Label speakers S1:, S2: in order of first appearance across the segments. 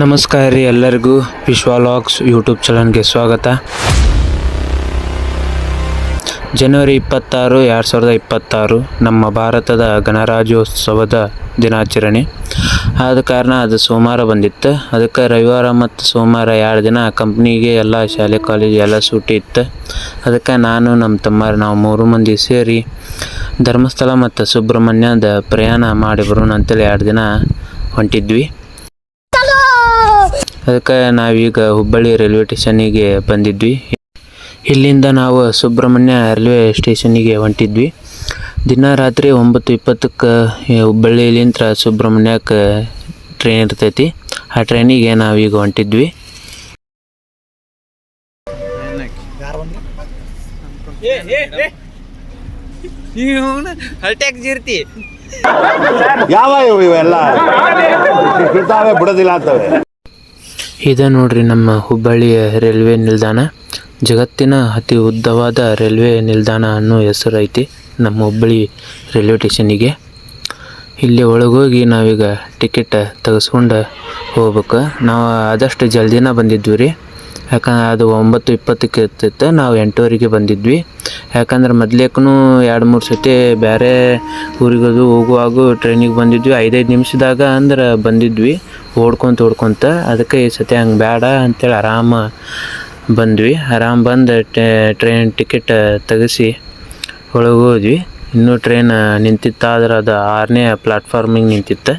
S1: ನಮಸ್ಕಾರ ರೀ ಎಲ್ಲರಿಗೂ ವಿಶ್ವಾಲಾಗ್ಸ್ ಯೂಟ್ಯೂಬ್ ಚಾನಲ್ಗೆ ಸ್ವಾಗತ. ಜನವರಿ ಇಪ್ಪತ್ತಾರು, ಎರಡು ಸಾವಿರದ ಇಪ್ಪತ್ತಾರು, ನಮ್ಮ ಭಾರತದ ಗಣರಾಜ್ಯೋತ್ಸವದ ದಿನಾಚರಣೆ. ಆದ ಕಾರಣ ಅದು ಸೋಮವಾರ ಬಂದಿತ್ತು. ಅದಕ್ಕೆ ರವಿವಾರ ಮತ್ತು ಸೋಮವಾರ ಎರಡು ದಿನ ಕಂಪ್ನಿಗೆ ಎಲ್ಲ ಶಾಲೆ, ಕಾಲೇಜ್ ಎಲ್ಲ ಸೂಟಿ ಇತ್ತು. ಅದಕ್ಕೆ ನಾನು, ನಮ್ಮ ತಮ್ಮ ನಾವು ಮೂರು ಮಂದಿ ಸೇರಿ ಧರ್ಮಸ್ಥಳ ಮತ್ತು ಸುಬ್ರಹ್ಮಣ್ಯದ ಪ್ರಯಾಣ ಮಾಡಿ ಬರೋಣ ಅಂತೇಳಿ ಎರಡು ದಿನ ಹೊಂಟಿದ್ವಿ. ಅದಕ್ಕೆ ನಾವೀಗ ಹುಬ್ಬಳ್ಳಿ ರೈಲ್ವೆ ಸ್ಟೇಷನಿಗೆ ಬಂದಿದ್ವಿ. ಇಲ್ಲಿಂದ ನಾವು ಸುಬ್ರಹ್ಮಣ್ಯ ರೈಲ್ವೆ ಸ್ಟೇಷನಿಗೆ ಹೊಂಟಿದ್ವಿ. ದಿನ ರಾತ್ರಿ ಒಂಬತ್ತು ಇಪ್ಪತ್ತಕ್ಕೆ ಹುಬ್ಬಳ್ಳಿಲಿಂತ ಸುಬ್ರಹ್ಮಣ್ಯಕ್ಕೆ ಟ್ರೈನ್ ಇರ್ತೈತಿ. ಆ ಟ್ರೈನಿಗೆ ನಾವೀಗ ಹೊಂಟಿದ್ವಿ.
S2: ಯಾವ ಇವು ಇವೆಲ್ಲ ಬಿಡೋದಿಲ್ಲ ಅಂತವೆ.
S1: ಇದು ನೋಡ್ರಿ ನಮ್ಮ ಹುಬ್ಬಳ್ಳಿಯ ರೈಲ್ವೆ ನಿಲ್ದಾಣ. ಜಗತ್ತಿನ ಅತಿ ಉದ್ದವಾದ ರೈಲ್ವೆ ನಿಲ್ದಾಣ ಅನ್ನೋ ಹೆಸರೈತಿ ನಮ್ಮ ಹುಬ್ಬಳ್ಳಿ ರೈಲ್ವೆ ಸ್ಟೇಷನಿಗೆ ಇಲ್ಲಿ ಒಳಗೋಗಿ ನಾವೀಗ ಟಿಕೆಟ್ ತೆಗೆಸ್ಕೊಂಡು ಹೋಗ್ಬೇಕು. ನಾವು ಆದಷ್ಟು ಜಲ್ದಿನ ಬಂದಿದ್ವಿ ರೀ. ಯಾಕಂದ್ರೆ ಅದು ಒಂಬತ್ತು ಇಪ್ಪತ್ತಕ್ಕೆ ಇರ್ತಿತ್ತು, ನಾವು ಎಂಟುವರೆಗೆ ಬಂದಿದ್ವಿ. ಯಾಕಂದ್ರೆ ಮೊದ್ಲೇಕೂ ಎರಡು ಮೂರು ಸತಿ ಬೇರೆ ಊರಿಗೋದು ಹೋಗುವಾಗ ಟ್ರೈನಿಗೆ ಬಂದಿದ್ವಿ. ಐದೈದು ನಿಮಿಷದಾಗ ಅಂದ್ರೆ ಬಂದಿದ್ವಿ, ಓಡ್ಕೊಂತ ಓಡ್ಕೊಂತ. ಅದಕ್ಕೆ ಈ ಸತಿ ಹಂಗೆ ಬೇಡ ಅಂತೇಳಿ ಆರಾಮ ಬಂದ್ವಿ. ಆರಾಮ್ ಬಂದು ಟ್ರೈನ್ ಟಿಕೆಟ್ ತೆಗೆಸಿ ಒಳಗೆ ಹೋದ್ವಿ. ಇನ್ನೂ ಟ್ರೈನ್ ನಿಂತಿತ್ತಾದ್ರೆ ಅದು ಆರನೇ ಪ್ಲಾಟ್ಫಾರ್ಮಿಗೆ ನಿಂತಿತ್ತು.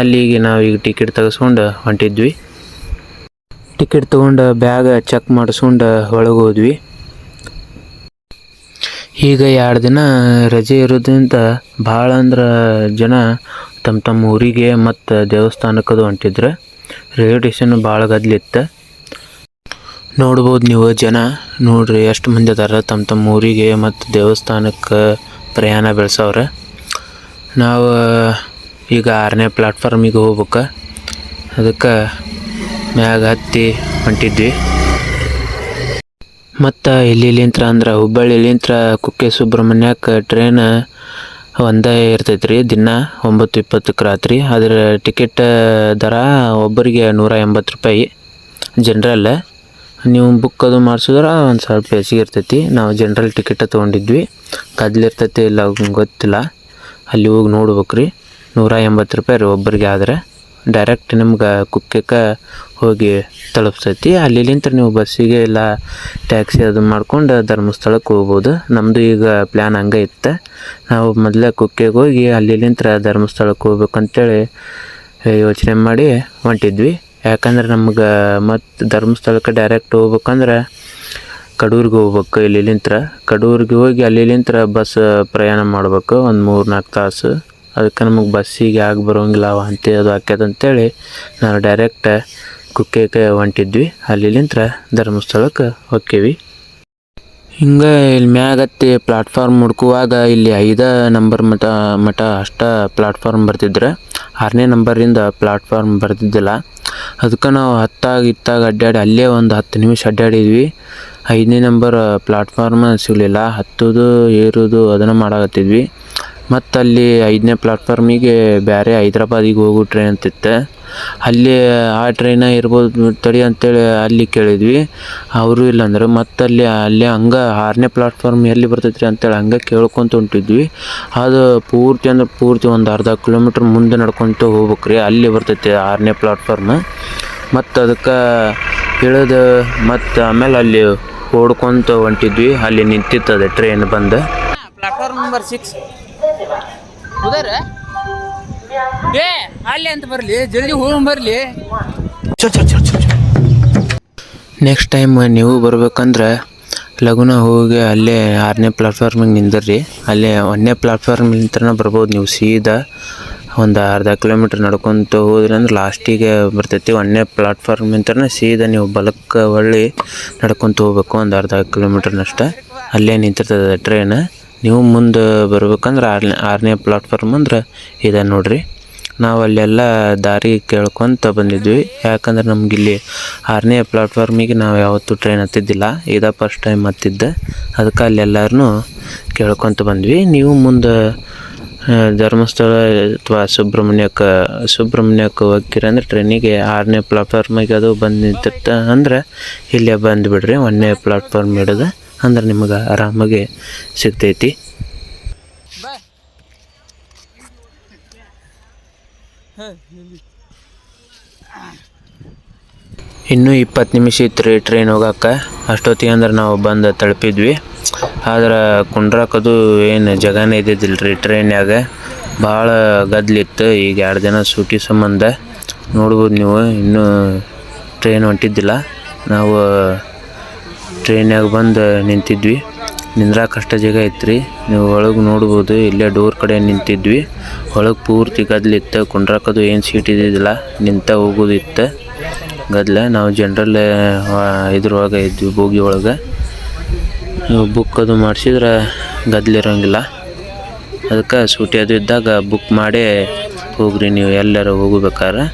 S1: ಅಲ್ಲಿಗೆ ನಾವೀಗ ಟಿಕೆಟ್ ತೆಗೆಸ್ಕೊಂಡು ಹೊಂಟಿದ್ವಿ. ಟಿಕೆಟ್ ತೊಗೊಂಡು ಬ್ಯಾಗ್ ಚೆಕ್ ಮಾಡಿಸ್ಕೊಂಡು ಒಳಗೆ ಹೋದ್ವಿ. ಈಗ ಎರಡು ದಿನ ರಜೆ ಇರೋದ್ರಿಂದ ಭಾಳ ಅಂದ್ರೆ ಜನ ತಮ್ಮ ತಮ್ಮ ಊರಿಗೆ ಮತ್ತು ದೇವಸ್ಥಾನಕ್ಕದು ಹೊಂಟಿದ್ರು. ರೈಲ್ವೆ ಸ್ಟೇಷನ್ ಭಾಳ ಗದ್ಲಿತ್ತು ನೋಡ್ಬೋದು ನೀವು ಜನ. ನೋಡ್ರಿ ಎಷ್ಟು ಮಂದಿ ಅದಾರ ತಮ್ಮ ತಮ್ಮ ಊರಿಗೆ ಮತ್ತು ದೇವಸ್ಥಾನಕ್ಕೆ ಪ್ರಯಾಣ ಬೆಳೆಸವ್ರೆ. ನಾವು ಈಗ ಆರನೇ ಪ್ಲಾಟ್ಫಾರ್ಮಿಗೆ ಹೋಗ್ಬೇಕು. ಅದಕ್ಕೆ ಮ್ಯಾಗ ಹತ್ತಿ ಹೊಂಟಿದ್ವಿ. ಮತ್ತು ಇಲ್ಲಿಲಿಂತ್ರ ಅಂದ್ರೆ ಹುಬ್ಬಳ್ಳಿಲಿಂತ್ರ ಕುಕ್ಕೆ ಸುಬ್ರಹ್ಮಣ್ಯಕ್ಕೆ ಟ್ರೈನ್ ಒಂದೇ ಇರ್ತೈತೆ ರೀ ದಿನ ಒಂಬತ್ತು ಇಪ್ಪತ್ತಕ್ಕೆ ರಾತ್ರಿ. ಅದರ ಟಿಕೆಟ್ ದರ ಒಬ್ಬರಿಗೆ ನೂರ ಎಂಬತ್ತು ರೂಪಾಯಿ ಜನ್ರಲ್ ನೀವು ಬುಕ್ ಅದು ಮಾಡಿಸಿದ್ರೆ ಒಂದು ಸ್ವಲ್ಪ ಹೆಚ್ಚಿಗೆ ಇರ್ತೈತಿ. ನಾವು ಜನ್ರಲ್ ಟಿಕೆಟ್ ತೊಗೊಂಡಿದ್ವಿ. ಕದ್ಲಿರ್ತೈತಿ ಇಲ್ಲ ಗೊತ್ತಿಲ್ಲ. ಅಲ್ಲಿ ಹೋಗಿ ನೋಡ್ಬೇಕು ರೀ ನೂರ ಎಂಬತ್ತು ರೂಪಾಯಿ ರೀ ಒಬ್ಬರಿಗೆ ಆದರೆ. ಡೈರೆಕ್ಟ್ ನಿಮ್ಗೆ ಕುಕ್ಕಕ್ಕೆ ಹೋಗಿ ತಲುಪ್ಸತಿ. ಅಲ್ಲಿಲಿಂತ ನೀವು ಬಸ್ಸಿಗೆ ಇಲ್ಲ ಟ್ಯಾಕ್ಸಿ ಅದು ಮಾಡ್ಕೊಂಡು ಧರ್ಮಸ್ಥಳಕ್ಕೆ ಹೋಗ್ಬೋದು. ನಮ್ಮದು ಈಗ ಪ್ಲ್ಯಾನ್ ಹಂಗೆ ಇತ್ತು. ನಾವು ಮೊದಲೇ ಕುಕ್ಕೆಗೆ ಹೋಗಿ ಅಲ್ಲಿಲಿಂತ್ರ ಧರ್ಮಸ್ಥಳಕ್ಕೆ ಹೋಗ್ಬೇಕಂತೇಳಿ ಯೋಚನೆ ಮಾಡಿ ಹೊಂಟಿದ್ವಿ. ಯಾಕಂದ್ರೆ ನಮ್ಗೆ ಮತ್ತು ಧರ್ಮಸ್ಥಳಕ್ಕೆ ಡೈರೆಕ್ಟ್ ಹೋಗ್ಬೇಕಂದ್ರೆ ಕಡೂರಿಗೆ ಹೋಗ್ಬೇಕು ಇಲ್ಲಿಲಿಂತ್ರ. ಕಡೂರಿಗೆ ಹೋಗಿ ಅಲ್ಲಿಲಿಂತ್ರ ಬಸ್ ಪ್ರಯಾಣ ಮಾಡ್ಬೇಕು ಒಂದು ಮೂರು ನಾಲ್ಕು ತಾಸು. ಅದಕ್ಕೆ ನಮಗೆ ಬಸ್ಸಿಗೆ ಆಗಿ ಬರೋಂಗಿಲ್ಲ, ವಾಂತಿ ಅದು ಆಕ್ಯದ ಅಂತೇಳಿ ನಾವು ಡೈರೆಕ್ಟ್ ಕುಕ್ಕೆಗೆ ಹೊಂಟಿದ್ವಿ. ಅಲ್ಲಿಲಿಂತ್ರ ಧರ್ಮಸ್ಥಳಕ್ಕೆ ಹೋಕ್ಕೇವಿ. ಹಿಂಗೆ ಇಲ್ಲಿ ಮ್ಯಾಗತ್ತಿ ಪ್ಲಾಟ್ಫಾರ್ಮ್ ಹುಡ್ಕುವಾಗ ಇಲ್ಲಿ ಐದು ನಂಬರ್ ಮಟ ಮಟ ಅಷ್ಟ ಪ್ಲಾಟ್ಫಾರ್ಮ್ ಬರ್ತಿದ್ರೆ. ಆರನೇ ನಂಬರಿಂದ ಪ್ಲಾಟ್ಫಾರ್ಮ್ ಬರ್ತಿದ್ದಿಲ್ಲ. ಅದಕ್ಕೆ ನಾವು ಹತ್ತಾಗ, ಇತ್ತಾಗ ಅಡ್ಡಾಡಿ ಅಲ್ಲೇ ಒಂದು ಹತ್ತು ನಿಮಿಷ ಅಡ್ಡಾಡಿದ್ವಿ ಐದನೇ ನಂಬರ್ ಪ್ಲಾಟ್ಫಾರ್ಮ್ ಸಿಗಲಿಲ್ಲ. ಹತ್ತೋದು, ಏರೋದು ಅದನ್ನು ಮಾಡಾಕತ್ತಿದ್ವಿ. ಮತ್ತು ಅಲ್ಲಿ ಐದನೇ ಪ್ಲಾಟ್ಫಾರ್ಮಿಗೆ ಬೇರೆ ಹೈದ್ರಾಬಾದಿಗೆ ಹೋಗೋ ಟ್ರೈನ್ ಅಂತಿತ್ತು. ಅಲ್ಲಿ ಆ ಟ್ರೈನ ಇರ್ಬೋದು ತಡಿ ಅಂತೇಳಿ ಅಲ್ಲಿ ಕೇಳಿದ್ವಿ. ಅವರು ಇಲ್ಲ ಮತ್ತು ಅಲ್ಲಿ ಅಲ್ಲಿ ಹಂಗೆ ಆರನೇ ಪ್ಲಾಟ್ಫಾರ್ಮ್ ಎಲ್ಲಿ ಬರ್ತೈತ್ರಿ ಅಂತೇಳಿ ಹಂಗೆ ಕೇಳ್ಕೊತ ಹೊಂಟಿದ್ವಿ. ಅದು ಪೂರ್ತಿ ಅಂದ್ರೆ ಪೂರ್ತಿ ಒಂದು ಅರ್ಧ ಕಿಲೋಮೀಟ್ರ್ ಮುಂದೆ ನಡ್ಕೊತ ಹೋಗ್ಬೇಕ್ರಿ, ಅಲ್ಲಿ ಬರ್ತೈತಿ ಆರನೇ ಪ್ಲಾಟ್ಫಾರ್ಮ್ ಮತ್ತು ಅದಕ್ಕೆ ಇಳಿದು ಮತ್ತು ಆಮೇಲೆ ಅಲ್ಲಿ ಓಡ್ಕೊತ ಹೊಂಟಿದ್ವಿ. ಅಲ್ಲಿ ನಿಂತಿತ್ತದೆ ಟ್ರೈನ್ ಬಂದು.
S3: ಪ್ಲಾಟ್ಫಾರ್ಮ್ ನಂಬರ್ ಸಿಕ್ಸ್ ಏ, ಅಲ್ಲಿ ಅಂತ ಬರಲಿ, ಜಲ್ದಿ ಹೋಗಿ ಬರಲಿ.
S1: ನೆಕ್ಸ್ಟ್ ಟೈಮ್ ನೀವು ಬರ್ಬೇಕಂದ್ರೆ ಲಗುನ ಹೋಗಿ ಅಲ್ಲೇ ಆರನೇ ಪ್ಲಾಟ್ಫಾರ್ಮಿಗೆ ನಿಂದಿರ್ರಿ ಅಲ್ಲೇ ಒಂದನೇ ಪ್ಲಾಟ್ಫಾರ್ಮ್ ನಿಂತ್ರನ ಬರ್ಬೋದು ನೀವು ಸೀದಾ ಒಂದು ಅರ್ಧ ಕಿಲೋಮೀಟ್ರ್ ನಡ್ಕೊತ ಹೋದ್ರಿ ಅಂದ್ರೆ ಲಾಸ್ಟಿಗೆ ಬರ್ತೈತಿ ಒಂದನೇ ಪ್ಲಾಟ್ಫಾರ್ಮ್ ನಿಂತ್ರನ ಸೀದಾ ನೀವು ಬಲಕ್ಕೆ ಹೊಳ್ಳಿ ನಡ್ಕೊತ ಹೋಗ್ಬೇಕು ಒಂದು ಅರ್ಧ ಕಿಲೋಮೀಟ್ರ್ನಷ್ಟೇ ಅಲ್ಲೇ ನಿಂತಿರ್ತದೆ ಟ್ರೈನ್ ನೀವು ಮುಂದೆ ಬರ್ಬೇಕಂದ್ರೆ ಆರನೇ ಆರನೇ ಪ್ಲಾಟ್ಫಾರ್ಮ್ ಅಂದ್ರೆ ಇದೆ ನೋಡಿರಿ. ನಾವು ಅಲ್ಲೆಲ್ಲ ದಾರಿ ಕೇಳ್ಕೊತ ಬಂದಿದ್ವಿ. ಯಾಕಂದ್ರೆ ನಮ್ಗೆ ಇಲ್ಲಿ ಆರನೇ ಪ್ಲಾಟ್ಫಾರ್ಮಿಗೆ ನಾವು ಯಾವತ್ತೂ ಟ್ರೈನ್ ಹತ್ತಿದ್ದಿಲ್ಲ. ಇದೇ ಫಸ್ಟ್ ಟೈಮ್ ಹತ್ತಿದ್ದೆ. ಅದಕ್ಕೆ ಅಲ್ಲೆಲ್ಲರೂ ಕೇಳ್ಕೊತ ಬಂದ್ವಿ. ನೀವು ಮುಂದೆ ಧರ್ಮಸ್ಥಳ ಅಥವಾ ಸುಬ್ರಹ್ಮಣ್ಯಕ್ಕೆ ಸುಬ್ರಹ್ಮಣ್ಯಕ್ಕೆ ಹೋಗ್ತೀರ ಅಂದ್ರೆ ಟ್ರೈನಿಗೆ ಆರನೇ ಪ್ಲಾಟ್ಫಾರ್ಮಿಗೆ ಅದು ಬಂದು ನಿಂತಿರ್ತ ಅಂದ್ರೆ ಇಲ್ಲೇ ಬಂದುಬಿಡ್ರಿ ಒಂದನೇ ಪ್ಲಾಟ್ಫಾರ್ಮ್ ಹಿಡಿದು ಅಂದ್ರೆ ನಿಮಗೆ ಆರಾಮಾಗಿ ಸಿಗ್ತೈತಿ. ಇನ್ನೂ ಇಪ್ಪತ್ತು ನಿಮಿಷ ಇತ್ತು ರೀ ಟ್ರೈನ್ ಹೋಗಕ್ಕೆ ಅಷ್ಟೊತ್ತಿಗೆ ಅಂದ್ರೆ ನಾವು ಬಂದು ತಲುಪಿದ್ವಿ. ಆದ್ರೆ ಕುಂಡ್ರಾಕದು ಏನು ಜಗನೇ ಇದ್ದಿದ್ದಿಲ್ಲ ರೀ ಟ್ರೈನ್ಯಾಗ ಭಾಳ ಗದ್ಲಿತ್ತು. ಈಗ ಎರಡು ದಿನ ಸೂಟಿ ಸಂಬಂಧ. ನೋಡ್ಬೋದು ನೀವು ಇನ್ನೂ ಟ್ರೈನ್ ಹೊಂಟಿದ್ದಿಲ್ಲ. ನಾವು ಟ್ರೈನ್ಯಾಗ ಬಂದು ನಿಂತಿದ್ವಿ. ನಿಂದ್ರಾಕಷ್ಟ ಜಾಗ ಐತ್ರಿ. ನೀವು ಒಳಗೆ ನೋಡ್ಬೋದು, ಇಲ್ಲೇ ಡೋರ್ ಕಡೆ ನಿಂತಿದ್ವಿ. ಒಳಗೆ ಪೂರ್ತಿ ಗದ್ಲಿತ್ತು ಕುಂಡ್ರಾಕದು ಏನು ಸೀಟ್ ಇದ್ದಿದ್ದಿಲ್ಲ. ನಿಂತ ಹೋಗೋದಿತ್ತು. ಗದ್ಲ, ನಾವು ಜನರಲ್ ಇದ್ರೊಳಗೆ ಇದ್ವಿ ಬೋಗಿ ಒಳಗೆ. ಬುಕ್ ಅದು ಮಾಡಿಸಿದ್ರೆ ಗದ್ಲಿರೋಂಗಿಲ್ಲ ಅದಕ್ಕೆ ಸೂಟಿ ಅದು ಇದ್ದಾಗ ಬುಕ್ ಮಾಡಿ ಹೋಗ್ರಿ, ನೀವು ಎಲ್ಲರೂ ಹೋಗ್ಬೇಕಾರೆ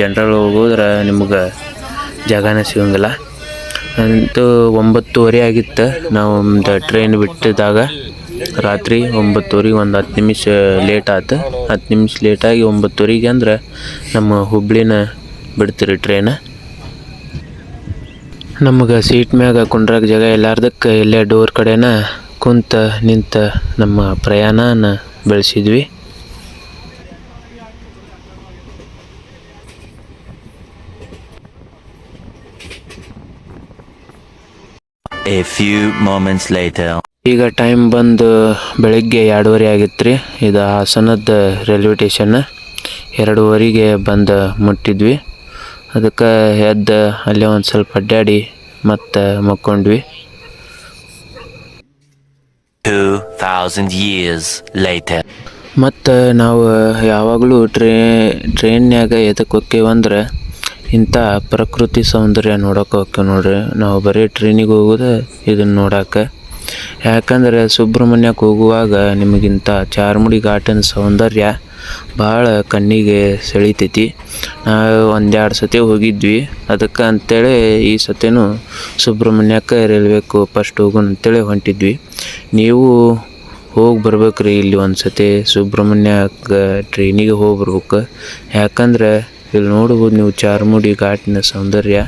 S1: ಜನರಲ್ ಹೋಗೋದ್ರೆ ನಿಮ್ಗೆ ಜಾಗನೇ ಸಿಗಂಗಿಲ್ಲ. ಅಂತೂ ಒಂಬತ್ತುವರೆ ಆಗಿತ್ತು. ನಾವು ಒಂದು ಟ್ರೈನ್ ಬಿಟ್ಟಿದ್ದಾಗ ರಾತ್ರಿ ಒಂಬತ್ತುವರೆಗೆ ಒಂದು ಹತ್ತು ನಿಮಿಷ ಲೇಟ್ ಆಯ್ತು ಹತ್ತು ನಿಮಿಷ ಲೇಟಾಗಿ ಒಂಬತ್ತುವರೆಗೆ ಅಂದ್ರೆ ನಮ್ಮ ಹುಬ್ಳಿನ ಬಿಡ್ತೀರಿ ಟ್ರೈನ್ ನಮಗೆ ಸೀಟ್ ಮ್ಯಾಗ ಕುಂಡ್ರಾಗ ಜಾಗ ಎಲ್ಲಾರ್ದಕ್ಕೆ ಇಲ್ಲೇ ಡೋರ್ ಕಡೆನ ಕುಂತ ನಿಂತ ನಮ್ಮ ಪ್ರಯಾಣನ ಬೆಳೆಸಿದ್ವಿ.
S4: A few moments later.
S1: ಈಗ ಟೈಮ್ ಬಂದು ಬೆಳಗ್ಗೆ ಎರಡೂವರೆ ಆಗಿತ್ತು ರೀ ಇದು ಹಾಸನದ ರೈಲ್ವೆ ಸ್ಟೇಷನ್ ಎರಡೂವರೆಗೆ ಬಂದು ಮುಟ್ಟಿದ್ವಿ ಅದಕ್ಕೆ ಎದ್ದು ಅಲ್ಲೇ ಒಂದು ಸ್ವಲ್ಪ ಅಡ್ಡಾಡಿ ಮತ್ತು ಮಕ್ಕೊಂಡ್ವಿ
S4: 2000 years later.
S1: ಮತ್ತು ನಾವು ಯಾವಾಗಲೂ ಟ್ರೇ ಟ್ರೈನ್ಯಾಗ ಎದಕ್ಕೆ ಹೋಕ್ಕೇವಂದ್ರೆ ಇಂಥ ಪ್ರಕೃತಿ ಸೌಂದರ್ಯ ನೋಡೋಕೆ ಹೋಕ್ಕೇವೆ ನೋಡ್ರಿ. ನಾವು ಬರೀ ಟ್ರೈನಿಗೆ ಹೋಗೋದು ಇದನ್ನು ನೋಡೋಕೆ. ಯಾಕಂದರೆ ಸುಬ್ರಹ್ಮಣ್ಯಕ್ಕೆ ಹೋಗುವಾಗ ನಿಮಗಿಂತ ಚಾರ್ಮುಡಿ ಘಾಟಿನ ಸೌಂದರ್ಯ ಭಾಳ ಕಣ್ಣಿಗೆ ಸೆಳಿತೈತಿ. ನಾವು ಒಂದೆರಡು ಸತಿ ಹೋಗಿದ್ವಿ. ಅದಕ್ಕೆ ಅಂಥೇಳಿ ಈ ಸತಿನೂ ಸುಬ್ರಹ್ಮಣ್ಯಕ್ಕೆ ರೈಲ್ವೆಗೆ ಫಸ್ಟ್ ಹೋಗೋಣ ಅಂತೇಳಿ ಹೊಂಟಿದ್ವಿ. ನೀವು ಹೋಗಿ ಬರ್ಬೇಕು ರೀ ಇಲ್ಲಿ ಒಂದು ಸತಿ ಸುಬ್ರಹ್ಮಣ್ಯಕ್ಕೆ ಟ್ರೈನಿಗೆ ಹೋಗಿ ಬರ್ಬೇಕು. ಯಾಕಂದ್ರೆ ಇಲ್ಲಿ ನೋಡ್ಬೋದು ನೀವು ಚಾರ್ಮುಡಿ ಘಾಟಿನ ಸೌಂದರ್ಯ.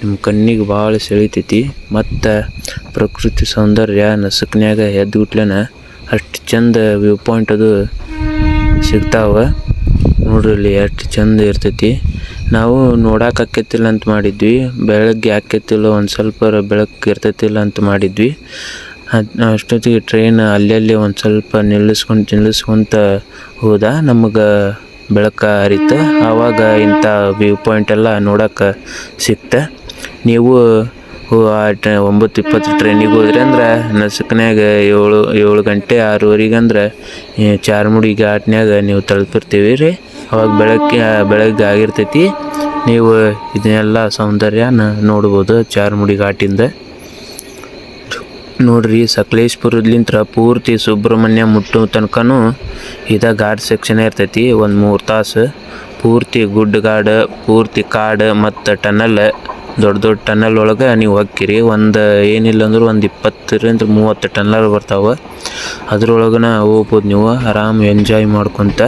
S1: ನಿಮ್ಮ ಕಣ್ಣಿಗೆ ಭಾಳ ಸೆಳಿತೈತಿ. ಮತ್ತು ಪ್ರಕೃತಿ ಸೌಂದರ್ಯ ನಸುಕ್ನ್ಯಾಗ ಎದ್ದುಗುಟ್ಲೆನ ಅಷ್ಟು ಚಂದ ವ್ಯೂ ಪಾಯಿಂಟ್ ಅದು ಸಿಗ್ತಾವೆ. ನೋಡ್ರಿ ಎಷ್ಟು ಚಂದ ಇರ್ತೈತಿ. ನಾವು ನೋಡಕ್ಕೆ ಆಕೈತಿಲ್ಲ ಅಂತ ಮಾಡಿದ್ವಿ. ಬೆಳಗ್ಗೆ ಆಕೈತಿಲ್ಲ ಒಂದು ಸ್ವಲ್ಪ ಬೆಳಕು ಇರ್ತೈತಿಲ್ಲ ಅಂತ ಮಾಡಿದ್ವಿ. ಅಷ್ಟೊತ್ತಿಗೆ ಟ್ರೈನ್ ಅಲ್ಲಲ್ಲಿ ಒಂದು ಸ್ವಲ್ಪ ನಿಲ್ಲಿಸ್ಕೊಂಡು ನಿಲ್ಲಿಸ್ಕೊಂತ ಹೋದ. ನಮಗೆ ಬೆಳಕ ಹರಿತು. ಆವಾಗ ಇಂಥ ವ್ಯೂ ಪಾಯಿಂಟ್ ಎಲ್ಲ ನೋಡೋಕೆ ಸಿಕ್ತ. ನೀವು ಆ ಟ್ರೈ, ಒಂಬತ್ತು ಇಪ್ಪತ್ತು ಟ್ರೈನಿಗೆ ಹೋದ್ರಿ ಅಂದ್ರೆ ನಸುಕ್ನ್ಯಾಗ ಏಳು ಏಳು ಗಂಟೆ ಆರೂವರೆಗೆ ಅಂದ್ರೆ ಚಾರ್ಮುಡಿ ಘಾಟ್ನ್ಯಾಗ ನೀವು ತಲುಪಿರ್ತೀವಿ ರೀ. ಅವಾಗ ಬೆಳಗ್ಗೆ ಬೆಳಗ್ಗೆ ಆಗಿರ್ತೈತಿ. ನೀವು ಇದನ್ನೆಲ್ಲ ಸೌಂದರ್ಯನ ನೋಡ್ಬೋದು ಚಾರ್ಮುಡಿ ಘಾಟಿಂದ. ನೋಡ್ರಿ, ಸಕಲೇಶ್ಪುರದ್ಲಿಂತ್ರ ಪೂರ್ತಿ ಸುಬ್ರಹ್ಮಣ್ಯ ಮುಟ್ಟು ತನಕನೂ ಇದ ಘಾಟ್ ಸೆಕ್ಷನ್ ಇರ್ತೈತಿ. ಒಂದು ಮೂರು ತಾಸು ಪೂರ್ತಿ ಗುಡ್ಡ ಗಾಡ ಪೂರ್ತಿ ಕಾಡು ಮತ್ತು ಟನಲ್, ದೊಡ್ಡ ದೊಡ್ಡ ಟನಲ್ ಒಳಗೆ ನೀವು ಹೋಗ್ತೀರಿ. ಒಂದು ಏನಿಲ್ಲ ಅಂದ್ರೆ ಒಂದು ಇಪ್ಪತ್ತರಿಂದ ಮೂವತ್ತು ಟನಲ್ ಬರ್ತಾವೆ. ಅದ್ರೊಳಗನ ಹೋಗ್ಬೋದು ನೀವು, ಆರಾಮ್ ಎಂಜಾಯ್ ಮಾಡ್ಕೊತ.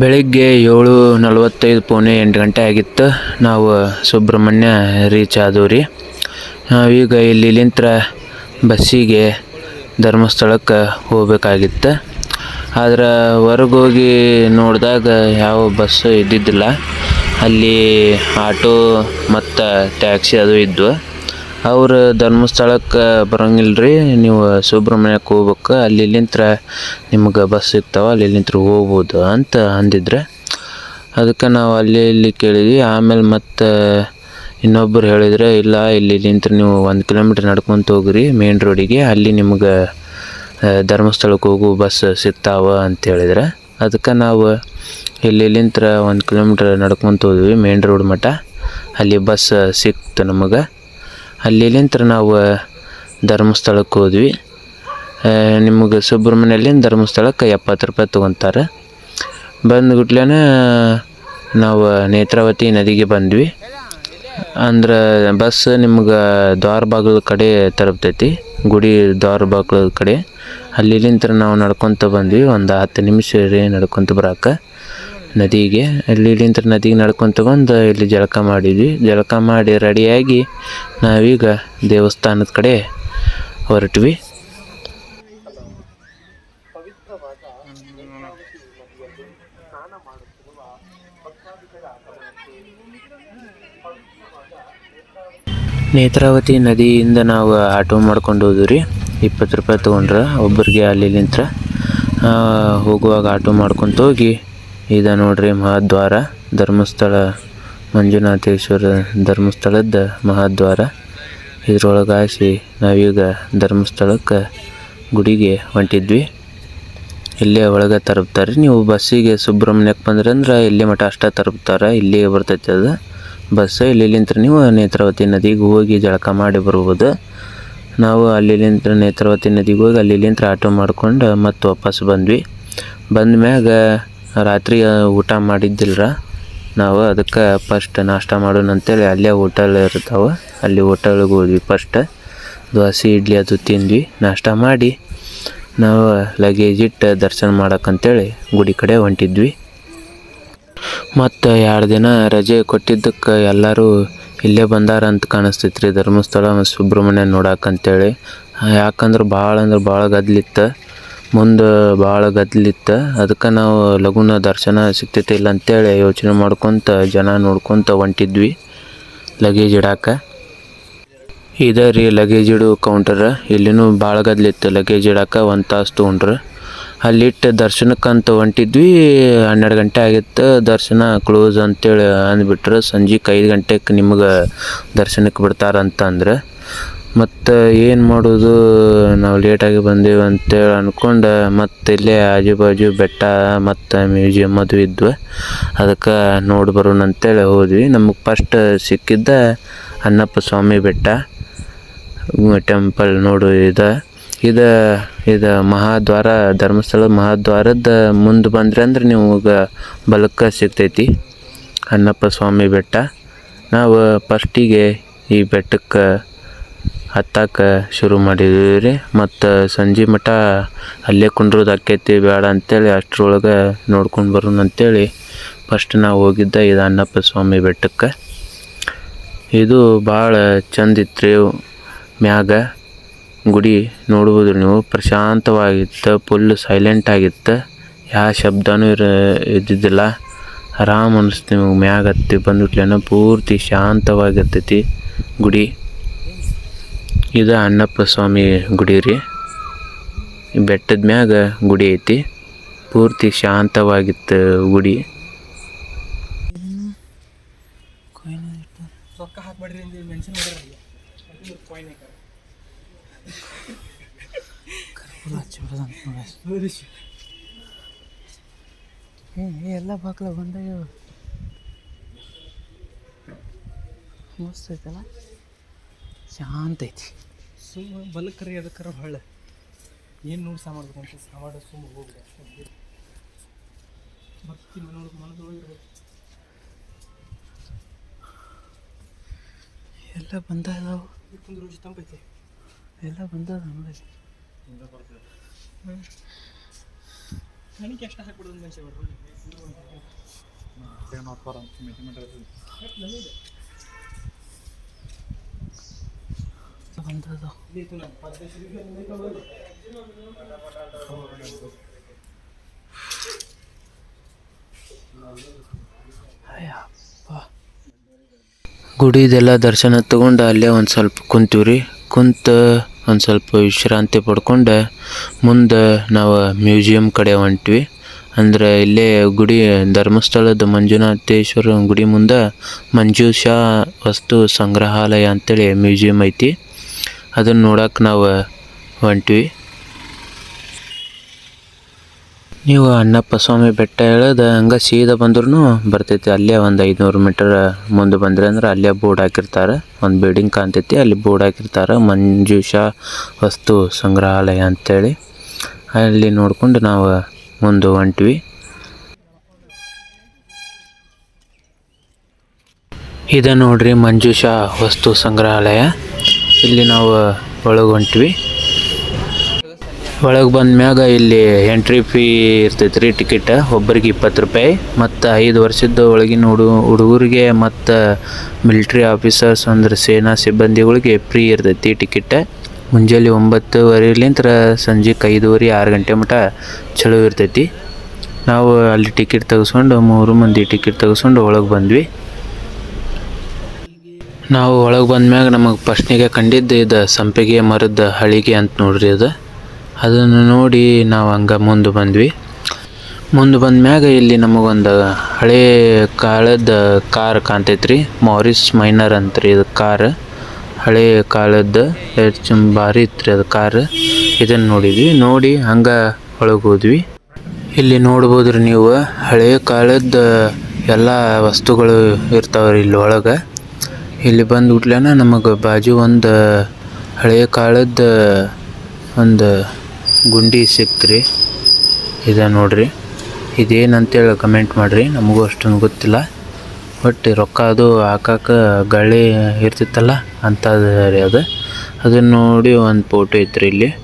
S1: ಬೆಳಿಗ್ಗೆ ಏಳು ನಲವತ್ತೈದು ಪೌನೆ ಎಂಟು ಗಂಟೆ ಆಗಿತ್ತು. ನಾವು ಸುಬ್ರಹ್ಮಣ್ಯ ರೀಚ್ ಆದವು ರೀ ನಾವೀಗ ಇಲ್ಲಿಲಿಂತ್ರ ಬಸ್ಸಿಗೆ ಧರ್ಮಸ್ಥಳಕ್ಕೆ ಹೋಗಬೇಕಾಗಿತ್ತು. ಆದ್ರೆ ಹೊರಗೋಗಿ ನೋಡಿದಾಗ ಯಾವ ಬಸ್ಸು ಇದ್ದಿದ್ದಿಲ್ಲ. ಅಲ್ಲಿ ಆಟೋ ಮತ್ತು ಟ್ಯಾಕ್ಸಿ ಅದು ಇದ್ವು. ಅವ್ರು ಧರ್ಮಸ್ಥಳಕ್ಕೆ ಬರೋಂಗಿಲ್ಲ ರೀ ನೀವು ಸುಬ್ರಹ್ಮಣ್ಯಕ್ಕೆ ಹೋಗ್ಬೇಕು. ಅಲ್ಲಿ ನಿಂತ್ರ ನಿಮ್ಗೆ ಬಸ್ ಸಿಗ್ತಾವೆ, ಅಲ್ಲಿ ನಿಂತ್ರ ಹೋಗ್ಬೋದು ಅಂತ ಅಂದಿದ್ರೆ. ಅದಕ್ಕೆ ನಾವು ಅಲ್ಲಿ ಇಲ್ಲಿ ಕೇಳಿದ್ವಿ. ಆಮೇಲೆ ಮತ್ತೆ ಇನ್ನೊಬ್ಬರು ಹೇಳಿದ್ರೆ, ಇಲ್ಲ, ಇಲ್ಲಿ ನಿಂತ್ರ ನೀವು ಒಂದು ಕಿಲೋಮೀಟ್ರ್ ನಡ್ಕೊತ ಹೋಗ್ರಿ ಮೇನ್ ರೋಡಿಗೆ ಅಲ್ಲಿ ನಿಮ್ಗೆ ಧರ್ಮಸ್ಥಳಕ್ಕೆ ಹೋಗೋ, ಬಸ್ ಸಿಗ್ತಾವ ಅಂತ ಹೇಳಿದ್ರೆ. ಅದಕ್ಕೆ ನಾವು ಇಲ್ಲಿ ನಿಂತ್ರ ಒಂದು ಕಿಲೋಮೀಟ್ರ್ ನಡ್ಕೊತ ಹೋದ್ವಿ ಮೇನ್ ರೋಡ್ ಮಟ್ಟ ಅಲ್ಲಿ ಬಸ್ ಸಿಕ್ತು ನಮಗೆ. ಅಲ್ಲಿಲಿಂತ್ರ ನಾವು ಧರ್ಮಸ್ಥಳಕ್ಕೆ ಹೋದ್ವಿ. ನಿಮಗೆ ಸುಬ್ರಹ್ಮಣ್ಯಲ್ಲಿಂದ ಧರ್ಮಸ್ಥಳಕ್ಕೆ ಎಪ್ಪತ್ತು ರೂಪಾಯಿ ತೊಗೊತಾರೆ. ಬಂದ್ಗುಟ್ಲೇ ನಾವು ನೇತ್ರಾವತಿ ನದಿಗೆ ಬಂದ್ವಿ. ಅಂದ್ರೆ, ಬಸ್ ನಿಮ್ಗೆ ದ್ವಾರ ಬಾಗಿಲ ಕಡೆ ತಲುಪ್ತೈತಿ, ಗುಡಿ ದ್ವಾರ ಬಾಗಿಲ ಕಡೆ. ಅಲ್ಲಿಲಿಂತ್ರ ನಾವು ನಡ್ಕೊತ ಬಂದ್ವಿ, ಒಂದು ಹತ್ತು ನಿಮಿಷ ರೀ ನಡ್ಕೊತ ಬರಾಕ. ನದಿಗೆ. ಅಲ್ಲಿಲಿಂತ್ರ ನದಿಗೆ ನಡ್ಕೊಂಡು ತಗೊಂಡು ಇಲ್ಲಿ ಜಳಕ ಮಾಡಿದ್ವಿ. ಜಳಕ ಮಾಡಿ ರೆಡಿಯಾಗಿ ನಾವೀಗ ದೇವಸ್ಥಾನದ ಕಡೆ ಹೊರಟ್ವಿ. ನೇತ್ರಾವತಿ ನದಿಯಿಂದ ನಾವು ಆಟೋ ಮಾಡ್ಕೊಂಡು ಹೋದ್ವಿ ರೀ. ಇಪ್ಪತ್ತು ರೂಪಾಯಿ ತೊಗೊಂಡ್ರೆ. ಒಬ್ಬರಿಗೆ ಅಲ್ಲಿ ನಿಂತ್ರ ಹೋಗುವಾಗ ಆಟೋ ಮಾಡ್ಕೊಂತ ಹೋಗಿ ಇದು ನೋಡ್ರಿ ಮಹಾದ್ವಾರ, ಧರ್ಮಸ್ಥಳ, ಮಂಜುನಾಥೇಶ್ವರ ಧರ್ಮಸ್ಥಳದ ಮಹಾದ್ವಾರ. ಇದ್ರೊಳಗೆ ಹಾಸಿ ನಾವೀಗ ಧರ್ಮಸ್ಥಳಕ್ಕೆ ಗುಡಿಗೆ ಹೊಂಟಿದ್ವಿ. ಇಲ್ಲೇ ಒಳಗೆ ತರುತ್ತಾರೆ ನೀವು ಬಸ್ಸಿಗೆ ಸುಬ್ರಹ್ಮಣ್ಯಕ್ಕೆ ಬಂದ್ರೆ ಅಂದ್ರೆ ಇಲ್ಲಿ ಮಠ ಅಷ್ಟೇ ತರುತ್ತಾರೆ ಇಲ್ಲೇ ಬರ್ತೈತೆ ಅದು. ಬಸ್ ಇಲ್ಲಿಂತ್ರ ನೀವು ನೇತ್ರಾವತಿ ನದಿಗೆ ಹೋಗಿ ಜಳಕ ಮಾಡಿ ಬರ್ಬೋದು. ನಾವು ಅಲ್ಲಿಲಿಂತ್ರ ನೇತ್ರಾವತಿ ನದಿಗೆ ಹೋಗಿ ಅಲ್ಲಿಲಿಂತ್ರ ಆಟೋ ಮಾಡ್ಕೊಂಡು ಮತ್ತೆ ವಾಪಸ್ ಬಂದ್ವಿ. ಬಂದ ಮ್ಯಾಗ ರಾತ್ರಿ ಊಟ ಮಾಡಿದ್ದಿಲ್ರ? ನಾವು ಅದಕ್ಕೆ ಫಸ್ಟ್ ನಾಷ್ಟ ಮಾಡೋಣ ಅಂತೇಳಿ ಅಲ್ಲೇ ಹೋಟೆಲ್ ಇರ್ತಾವೆ. ಅಲ್ಲಿ ಹೋಟೆಲ್ಗೆ ಹೋದ್ವಿ ಫಸ್ಟ್ ದೋಸೆ, ಇಡ್ಲಿ ಅದು ತಿಂದ್ವಿ. ನಾಷ್ಟ ಮಾಡಿ ನಾವು ಲಗೇಜ್ ಇಟ್ಟು ದರ್ಶನ ಮಾಡೋಕ್ಕಂತೇಳಿ ಗುಡಿ ಕಡೆ ಹೊಂಟಿದ್ವಿ. ಮತ್ತು ಎರಡು ದಿನ ರಜೆ ಕೊಟ್ಟಿದ್ದಕ್ಕೆ ಎಲ್ಲರೂ ಇಲ್ಲೇ ಬಂದಾರ ಅಂತ ಧರ್ಮಸ್ಥಳ ಮತ್ತು ಸುಬ್ರಹ್ಮಣ್ಯ ನೋಡಕ್ಕಂತೇಳಿ. ಯಾಕಂದ್ರೆ ಭಾಳ ಅಂದ್ರೆ ಭಾಳ ಗದ್ಲಿತ್ತು. ಮುಂದೆ ಭಾಳ ಗದ್ದಲಿತ್ತು. ಅದಕ್ಕೆ ನಾವು ಲಘುನ ದರ್ಶನ ಸಿಗ್ತೈತೆ ಇಲ್ಲ ಅಂತೇಳಿ ಯೋಚನೆ ಮಾಡ್ಕೊತ ಜನ ನೋಡ್ಕೊತ ಹೊಂಟಿದ್ವಿ ಲಗೇಜ್ ಇಡಾಕ. ಇದ ರೀ ಲಗೇಜ್ ಇಡು ಕೌಂಟರ್ ಇಲ್ಲಿನೂ ಭಾಳ ಗದ್ಲಿತ್ತು ಲಗೇಜ್ ಇಡಾಕ ಒಂದು ತಾಸು ತೊಗೊಂಡ್ರು. ಅಲ್ಲಿಟ್ಟು ದರ್ಶನಕ್ಕಂತ ಹೊಂಟಿದ್ವಿ. ಹನ್ನೆರಡು ಗಂಟೆ ಆಗಿತ್ತು ದರ್ಶನ ಕ್ಲೋಸ್ ಅಂತೇಳಿ ಅಂದ್ಬಿಟ್ರೆ. ಸಂಜೆಗೆ ಐದು ಗಂಟೆಗೆ ನಿಮ್ಗೆ ದರ್ಶನಕ್ಕೆ ಬಿಡ್ತಾರಂತ ಅಂದ್ರೆ. ಮತ್ತು ಏನು ಮಾಡೋದು? ನಾವು ಲೇಟಾಗಿ ಬಂದೀವಿ ಅಂತೇಳಿ ಅಂದ್ಕೊಂಡು ಮತ್ತೆ ಇಲ್ಲೇ ಆಜು ಬಾಜು ಬೆಟ್ಟ ಮತ್ತು ಮ್ಯೂಸಿಯಮ್ ಅದು ಇದ್ವು. ಅದಕ್ಕೆ ನೋಡಿ ಬರೋಣ ಅಂತೇಳಿ ಹೋದ್ವಿ. ನಮಗೆ ಫಸ್ಟ್ ಸಿಕ್ಕಿದ್ದ ಅನ್ನಪ್ಪ ಸ್ವಾಮಿ ಬೆಟ್ಟ ಟೆಂಪಲ್ ನೋಡು ಇದು. ಇದು ಇದು ಮಹಾದ್ವಾರ, ಧರ್ಮಸ್ಥಳ ಮಹಾದ್ವಾರದ ಮುಂದೆ ಬಂದ್ರೆ ಅಂದ್ರೆ ನಿಮಗೆ ಬಲಕ್ಕೆ ಸಿಗ್ತೈತಿ ಅನ್ನಪ್ಪ ಸ್ವಾಮಿ ಬೆಟ್ಟ. ನಾವು ಫಸ್ಟಿಗೆ ಈ ಬೆಟ್ಟಕ್ಕೆ ಹತ್ತಕ್ಕೆ ಶುರು ಮಾಡಿದ್ವಿ ರೀ ಮತ್ತು ಸಂಜೆ ಮಠ ಅಲ್ಲೇ ಕುಂಡ್ರೋದು ಆಕೈತಿ ಬೇಡ ಅಂತೇಳಿ ಅಷ್ಟರೊಳಗೆ ನೋಡ್ಕೊಂಡು ಬರೋಣ ಅಂತೇಳಿ ಫಸ್ಟ್ ನಾವು ಹೋಗಿದ್ದ ಇದು ಅಣ್ಣಪ್ಪ ಸ್ವಾಮಿ ಬೆಟ್ಟಕ್ಕೆ. ಇದು ಭಾಳ ಚಂದ ಇತ್ತು ಮ್ಯಾಗ ಗುಡಿ ನೋಡ್ಬೋದು ನೀವು. ಪ್ರಶಾಂತವಾಗಿತ್ತು ಫುಲ್ ಸೈಲೆಂಟ್ ಆಗಿತ್ತು. ಯಾವ ಶಬ್ದನೂ ಇರ, ಇದ್ದಿದ್ದಿಲ್ಲ. ಆರಾಮ್ ಅನಿಸ್ತು ನಿಮಗೆ ಮ್ಯಾಗ ಹತ್ತಿ ಬಂದ್ಬಿಟ್ಲೇನೋ ಪೂರ್ತಿ ಶಾಂತವಾಗಿರ್ತೈತಿ ಗುಡಿ. ಇದು ಅಣ್ಣಪ್ಪ ಸ್ವಾಮಿ ಗುಡಿ ರೀ. ಬೆಟ್ಟದ ಮ್ಯಾಗ ಗುಡಿ ಐತಿ. ಪೂರ್ತಿ ಶಾಂತವಾಗಿತ್ತು ಗುಡಿ.
S3: ಎಲ್ಲ ಬಾಕ್ಲ ಬಂದಾಗ ಮಸ್ತ್ ಐತಲ್ಲ? ಶಾಂತ ಐತಿ. ಸುಮ್ಮ ಬಲಕ್ಕರಿ ಅದಕ್ಕರ ಭಾಳ ಏನು ನೋಡಿ ಸಾಮಾಡ್ಬೇಕು ಅಂತ ಸಾಮಾಡ ಸುಮ್ಮ ಹೋಗ್ಬಿಡ ಬರ್ತೀನಿ ನೋಡೋದು ಮನದೊಳಗಿರ್ಬೇಕು ಎಲ್ಲ ಬಂದಾದವು ಕುಂದ್ರ ರುಚಿ ತಂಪೈತಿ ಎಲ್ಲ ಬಂದದ ನೋಡಿ ನನಗೆ ಎಷ್ಟು ಹಾಕ್ಬಿಡೋದು ಮನುಷ್ಯ
S1: ಗುಡಿದೆಲ್ಲ ದರ್ಶನ ತಗೊಂಡು ಅಲ್ಲೇ ಒಂದು ಸ್ವಲ್ಪ ಕುಂತೀವಿ ಕುಂತು ಒಂದು ಸ್ವಲ್ಪ ವಿಶ್ರಾಂತಿ ಪಡ್ಕೊಂಡು. ಮುಂದೆ ನಾವು ಮ್ಯೂಸಿಯಂ ಕಡೆ ಹೊಂಟ್ವಿ. ಅಂದರೆ ಇಲ್ಲೇ ಗುಡಿ ಧರ್ಮಸ್ಥಳದ ಮಂಜುನಾಥೇಶ್ವರ ಗುಡಿ ಮುಂದೆ ಮಂಜುಷಾ ವಸ್ತು ಸಂಗ್ರಹಾಲಯ ಅಂತೇಳಿ ಮ್ಯೂಸಿಯಂ ಐತಿ. ಅದನ್ನು ನೋಡೋಕೆ ನಾವು ಹೊಂಟ್ವಿ. ನೀವು ಅಣ್ಣಪ್ಪ ಸ್ವಾಮಿ ಬೆಟ್ಟ ಹೇಳೋದು ಹಂಗೆ ಸೀದಾ ಬಂದ್ರೂ ಬರ್ತೈತಿ. ಅಲ್ಲೇ ಒಂದು ಐದುನೂರು ಮೀಟರ್ ಮುಂದೆ ಬಂದ್ರೆ ಅಂದ್ರೆ ಅಲ್ಲೇ ಬೋರ್ಡ್ ಹಾಕಿರ್ತಾರೆ. ಒಂದು ಬಿಲ್ಡಿಂಗ್ ಕಾಣ್ತೈತಿ. ಅಲ್ಲಿ ಬೋರ್ಡ್ ಹಾಕಿರ್ತಾರೆ. ಮಂಜುಷಾ ವಸ್ತು ಸಂಗ್ರಹಾಲಯ ಅಂತೇಳಿ. ಅಲ್ಲಿ ನೋಡ್ಕೊಂಡು ನಾವು ಮುಂದೆ ಹೊಂಟ್ವಿ. ಇದು ನೋಡ್ರಿ ಮಂಜುಷಾ ವಸ್ತು ಸಂಗ್ರಹಾಲಯ. ಇಲ್ಲಿ ನಾವು ಒಳಗೆ ಹೊಂಟ್ವಿ ಒಳಗೆ ಬಂದ ಮ್ಯಾಗ ಇಲ್ಲಿ ಎಂಟ್ರಿ ಫೀ ಇರ್ತೈತೆ ರೀ ಟಿಕೆಟ್ ಒಬ್ಬರಿಗೆ ಇಪ್ಪತ್ತು ರೂಪಾಯಿ. ಮತ್ತು ಐದು ವರ್ಷದ ಒಳಗಿನ ಹುಡು, ಹುಡುಗರಿಗೆ ಮತ್ತು ಮಿಲ್ಟ್ರಿ ಆಫೀಸರ್ಸ್ ಅಂದ್ರೆ ಸೇನಾ ಸಿಬ್ಬಂದಿಗಳಿಗೆ ಫ್ರೀ ಇರ್ತೈತಿ ಟಿಕೆಟ್ ಮುಂಜಾನೆ ಒಂಬತ್ತುವರೆಲಿಂತ ಸಂಜೆಗೆ ಐದುವರೆ, ಆರು ಗಂಟೆ ಮಟ ಚಲೋ ಇರ್ತೈತಿ. ನಾವು ಅಲ್ಲಿ ಟಿಕೆಟ್ ತೆಗೆಸ್ಕೊಂಡು ಮೂರು ಮಂದಿ ಟಿಕೆಟ್ ತೆಗೆಸ್ಕೊಂಡು ಒಳಗೆ ಬಂದ್ವಿ. ನಾವು ಒಳಗೆ ಬಂದ್ಮ್ಯಾಗ ನಮಗೆ ಫಸ್ಟ್ನಿಗೆ ಕಂಡಿದ್ದು ಇದು ಸಂಪಿಗೆ ಮರದ ಹಳಿಗೆ ಅಂತ ನೋಡ್ರಿ ಅದು. ಅದನ್ನು ನೋಡಿ ನಾವು ಹಂಗೆ ಮುಂದೆ ಬಂದ್ವಿ. ಮುಂದೆ ಬಂದ್ಮ್ಯಾಗ ಇಲ್ಲಿ ನಮಗೊಂದು ಹಳೆ ಕಾಲದ ಕಾರ್ ಕಾಣ್ತೈತ್ರಿ, ಮಾರಿಸ್ ಮೈನರ್ ಅಂತ್ರಿ ಇದು ಕಾರ್. ಹಳೆ ಕಾಲದ ಹೆಚ್ಚು ಭಾರಿ ಇತ್ರಿ ಅದು ಕಾರ್. ಇದನ್ನು ನೋಡಿದ್ವಿ, ನೋಡಿ ಹಂಗೆ ಒಳಗೆ ಹೋದ್ವಿ. ಇಲ್ಲಿ ನೋಡ್ಬೋದ್ರಿ ನೀವು, ಹಳೆ ಕಾಲದ ಎಲ್ಲ ವಸ್ತುಗಳು ಇರ್ತಾವ್ರಿ ಇಲ್ಲಿ ಒಳಗೆ. ಇಲ್ಲಿ ಬಂದು ಉಟ್ಲೇನ ನಮಗೆ ಬಾಜು ಒಂದು ಹಳೆಯ ಕಾಲದ ಒಂದು ಗುಂಡಿ ಸಿಕ್ತ್ರಿ. ಇದೆ ನೋಡ್ರಿ. ಇದೇನಂತೇಳಿ ಕಮೆಂಟ್ ಮಾಡಿರಿ. ನಮಗೂ ಅಷ್ಟೊಂದು ಗೊತ್ತಿಲ್ಲ. ಬಟ್ ರೊಕ್ಕ ಅದು ಹಾಕಕ್ಕೆ ಗಾಳಿ ಇರ್ತಿತ್ತಲ್ಲ ಅಂಥದ್ದು ರೀ ಅದು. ಅದನ್ನು ನೋಡಿ ಒಂದು ಫೋಟೋ ಐತ್ರಿ ಇಲ್ಲಿ.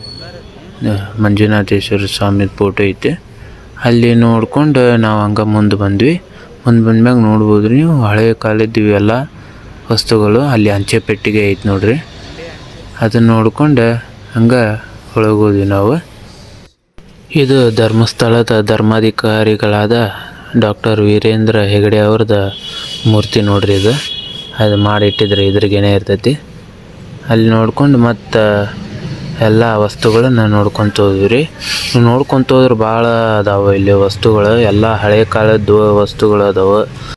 S1: ಮಂಜುನಾಥೇಶ್ವರ ಸ್ವಾಮಿ ಫೋಟೋ ಐತಿ. ಅಲ್ಲಿ ನೋಡ್ಕೊಂಡು ನಾವು ಹಂಗೆ ಮುಂದೆ ಬಂದ್ವಿ. ಮುಂದೆ ಬಂದ್ಮ್ಯಾಗ ನೋಡ್ಬೋದು ನೀವು ಹಳೆಯ ಕಾಲದ್ದು ಇವೆಲ್ಲ. ವಸ್ತುಗಳು ಅಲ್ಲಿ ಅಂಚೆ ಪೆಟ್ಟಿಗೆ ಐತೆ ನೋಡ್ರಿ. ಅದನ್ನು ನೋಡ್ಕೊಂಡು ಹಂಗೆ ಒಳಗೋದ್ವಿ ನಾವು. ಇದು ಧರ್ಮಸ್ಥಳದ ಧರ್ಮಾಧಿಕಾರಿಗಳಾದ ಡಾಕ್ಟರ್ ವೀರೇಂದ್ರ ಹೆಗಡೆ ಅವ್ರದ್ದು ಮೂರ್ತಿ ನೋಡ್ರಿ ಇದು. ಅದು ಮಾಡಿಟ್ಟಿದ್ರೆ ಇದ್ರಿಗೇನೆ ಇರ್ತೈತಿ. ಅಲ್ಲಿ ನೋಡ್ಕೊಂಡು ಮತ್ತು ಎಲ್ಲ ವಸ್ತುಗಳನ್ನ ನೋಡ್ಕೊತ ಹೋದ್ವಿ. ರೀ ನೋಡ್ಕೊತ ಹೋದ್ರೆ ಭಾಳ ಅದಾವೆ ಇಲ್ಲಿ ವಸ್ತುಗಳು. ಎಲ್ಲ ಹಳೆ ಕಾಲದ್ದು ವಸ್ತುಗಳು ಅದಾವೆ.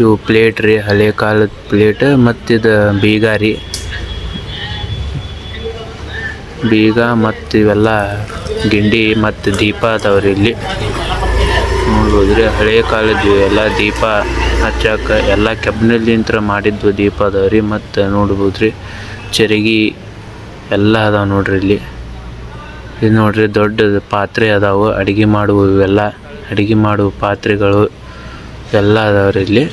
S1: ಇವು ಪ್ಲೇಟ್ ರೀ, ಹಳೆ ಕಾಲದ ಪ್ಲೇಟ್ ಮತ್ತು ಇದು ಬೀಗ ರೀ. ಬೀಗ ಮತ್ತು ಇವೆಲ್ಲ ಗಿಂಡಿ ಮತ್ತು ದೀಪ ಅದಾವ್ರಿ ಇಲ್ಲಿ. ನೋಡ್ಬೋದು ರೀ ಹಳೆ ಕಾಲದ್ದು ಎಲ್ಲ ದೀಪ ಹಚ್ಚಾಕ ಎಲ್ಲ ಕೆಬ್ಬನಲ್ಲಿಂತ್ರ ಮಾಡಿದ್ದು ದೀಪ ಅದಾವ್ರಿ. ಮತ್ತು ನೋಡ್ಬೋದು ರೀ ಚರಗಿ ಎಲ್ಲ ಅದಾವ ನೋಡ್ರಿ ಇಲ್ಲಿ. ಇದು ನೋಡ್ರಿ, ದೊಡ್ಡ ಪಾತ್ರೆ ಅದಾವು. ಅಡಿಗೆ ಮಾಡುವ ಇವೆಲ್ಲ, ಅಡಿಗೆ ಮಾಡುವ ಪಾತ್ರೆಗಳು ಎಲ್ಲ ಅದಾವ್ರಿ ಇಲ್ಲಿ.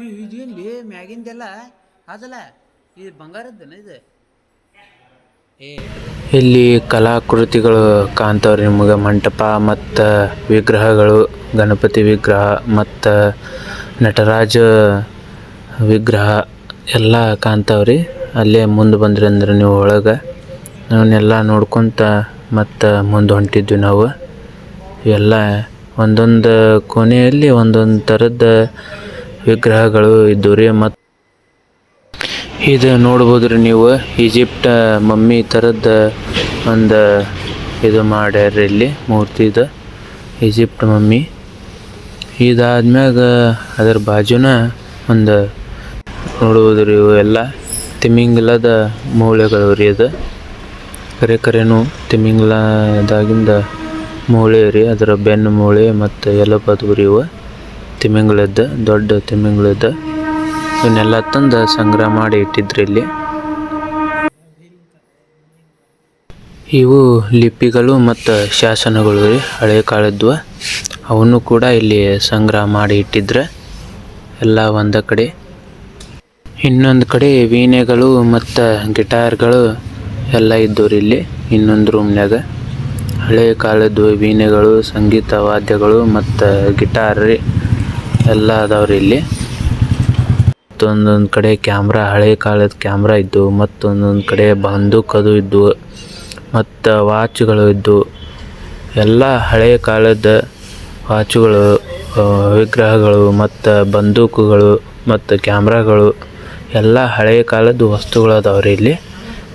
S3: ಇದೇನ್ಲಿ ಮ್ಯಾಗಿಂದೆಲ್ಲ? ಅದಲ್ಲ ಇದು ಬಂಗಾರದ್ದನ ಇದು?
S1: ಇಲ್ಲಿ ಕಲಾಕೃತಿಗಳು ಕಾಣ್ತಾವ್ರಿ ನಿಮಗೆ, ಮಂಟಪ ಮತ್ತು ವಿಗ್ರಹಗಳು, ಗಣಪತಿ ವಿಗ್ರಹ ಮತ್ತು ನಟರಾಜ ವಿಗ್ರಹ ಎಲ್ಲ ಕಾಣ್ತಾವ್ರಿ. ಅಲ್ಲೇ ಮುಂದೆ ಬಂದ್ರಿ ಅಂದ್ರೆ ನೀವು ಒಳಗೆ. ಅವನ್ನೆಲ್ಲ ನೋಡ್ಕೊತ ಮತ್ತು ಮುಂದೆ ಹೊಂಟಿದ್ವಿ ನಾವು. ಎಲ್ಲ ಒಂದೊಂದು ಕೊನೆಯಲ್ಲಿ ಒಂದೊಂದು ಥರದ ವಿಗ್ರಹಗಳು ಇದ್ದು ರೀ ಮತ್ತು ಇದು ನೋಡ್ಬೋದ್ರಿ ನೀವು ಈಜಿಪ್ಟ್ ಮಮ್ಮಿ ಥರದ ಒಂದು ಇದು ಮಾಡ್ಯಾರ್ರಿ ಇಲ್ಲಿ ಮೂರ್ತಿ ಇದು ಈಜಿಪ್ಟ್ ಮಮ್ಮಿ. ಇದಾದ್ಮ್ಯಾಗ ಅದರ ಬಾಜುನ ಒಂದು ನೋಡ್ಬೋದ್ರಿ ಇವು ಎಲ್ಲ ತಿಮಿಂಗ್ಲದ ಮೂಳೆಗಳು ರೀ ಅದು ಕರೆ ಕರೆನು ತಿಮಿಂಗಲದಾಗಿಂದ ಮೂಳೆ ರೀ ಅದರ ಬೆನ್ನು ಮೂಳೆ ಮತ್ತು ಎಲ್ಲ ಎಲಬದು ರೀ ಇವು. ತಿಮಿಂಗಳಿದ್ದ ದೊಡ್ಡ ತಿಮಿಂಗಳಿದ್ದ ಇವನ್ನೆಲ್ಲ ತಂದು ಸಂಗ್ರಹ ಮಾಡಿ ಇಟ್ಟಿದ್ರು ಇಲ್ಲಿ. ಇವು ಲಿಪಿಗಳು ಮತ್ತು ಶಾಸನಗಳು ರೀ, ಹಳೆ ಕಾಲದ್ವ ಅವನ್ನು ಕೂಡ ಇಲ್ಲಿ ಸಂಗ್ರಹ ಮಾಡಿ ಇಟ್ಟಿದ್ರೆ ಎಲ್ಲ ಒಂದ ಕಡೆ. ಇನ್ನೊಂದು ಕಡೆ ವೀಣೆಗಳು ಮತ್ತು ಗಿಟಾರ್ಗಳು ಎಲ್ಲ ಇದ್ದವ್ರಿ ಇಲ್ಲಿ, ಇನ್ನೊಂದು ರೂಮ್ನಾಗ ಹಳೆ ಕಾಲದ್ದು ವೀಣೆಗಳು, ಸಂಗೀತ ವಾದ್ಯಗಳು ಮತ್ತು ಗಿಟಾರ್ ರೀ. ಎಲ್ಲ ಅದಾವ್ರಿ ಇಲ್ಲಿ. ಮತ್ತೊಂದೊಂದು ಕಡೆ ಕ್ಯಾಮ್ರಾ ಹಳೆ ಕಾಲದ ಕ್ಯಾಮ್ರಾ ಇದ್ದು, ಮತ್ತೊಂದೊಂದು ಕಡೆ ಬಂದೂಕ್ ಅದು ಇದ್ದು, ಮತ್ತು ವಾಚ್ಗಳು ಇದ್ದು, ಎಲ್ಲ ಹಳೆಯ ಕಾಲದ ವಾಚುಗಳು ವಿಗ್ರಹಗಳು, ಮತ್ತು ಬಂದೂಕುಗಳು, ಮತ್ತು ಕ್ಯಾಮ್ರಾಗಳು ಎಲ್ಲ ಹಳೆಯ ಕಾಲದ ವಸ್ತುಗಳು ಅದಾವ್ರಿ ಇಲ್ಲಿ.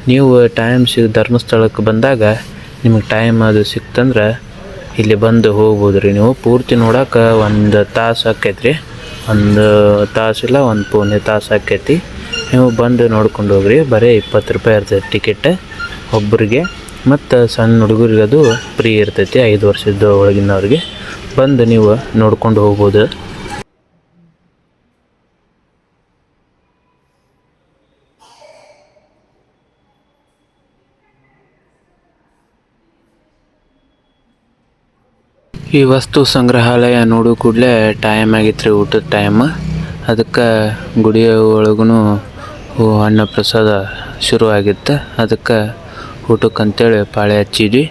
S1: ನೀವು ಟೈಮ್ ಸಿ ಧರ್ಮಸ್ಥಳಕ್ಕೆ ಬಂದಾಗ ನಿಮಗೆ ಟೈಮ್ ಅದು ಸಿಕ್ತಂದ್ರೆ ಇಲ್ಲಿ ಬಂದು ಹೋಗ್ಬೋದು ರೀ ನೀವು. ಪೂರ್ತಿ ನೋಡಕ್ಕೆ ಒಂದು ತಾಸು ಆಕೈತ್ರಿ ಒಂದು ತಾಸಿಲ್ಲ ಒಂದು ಪೂನೆ ತಾಸು ಆಕೈತಿ ನೀವು ಬಂದು ನೋಡ್ಕೊಂಡು ಹೋಗ್ರಿ. ಬರೀ ಇಪ್ಪತ್ತು ರೂಪಾಯಿ ಇರ್ತೈತೆ ಟಿಕೆಟ್ ಒಬ್ಬರಿಗೆ ಮತ್ತು ಸಣ್ಣ ಹುಡುಗರಿಗೆ ಅದು ಫ್ರೀ ಇರ್ತೈತಿ, ಐದು ವರ್ಷದ ಒಳಗಿನವ್ರಿಗೆ. ಬಂದು ನೀವು ನೋಡ್ಕೊಂಡು ಹೋಗ್ಬೋದು. ಈ ವಸ್ತು ಸಂಗ್ರಹಾಲಯ ನೋಡು ಕೂಡಲೇ ಟೈಮ್ ಆಗಿತ್ತು ರೀ ಊಟದ ಟೈಮ್ ಅದಕ್ಕೆ ಗುಡಿಯ ಒಳಗೂ ಅನ್ನ ಪ್ರಸಾದ ಶುರು ಆಗಿತ್ತು ಅದಕ್ಕೆ ಊಟಕ್ಕೆ ಅಂತೇಳಿ ಪಾಳೆ ಹಚ್ಚಿದ್ವಿ.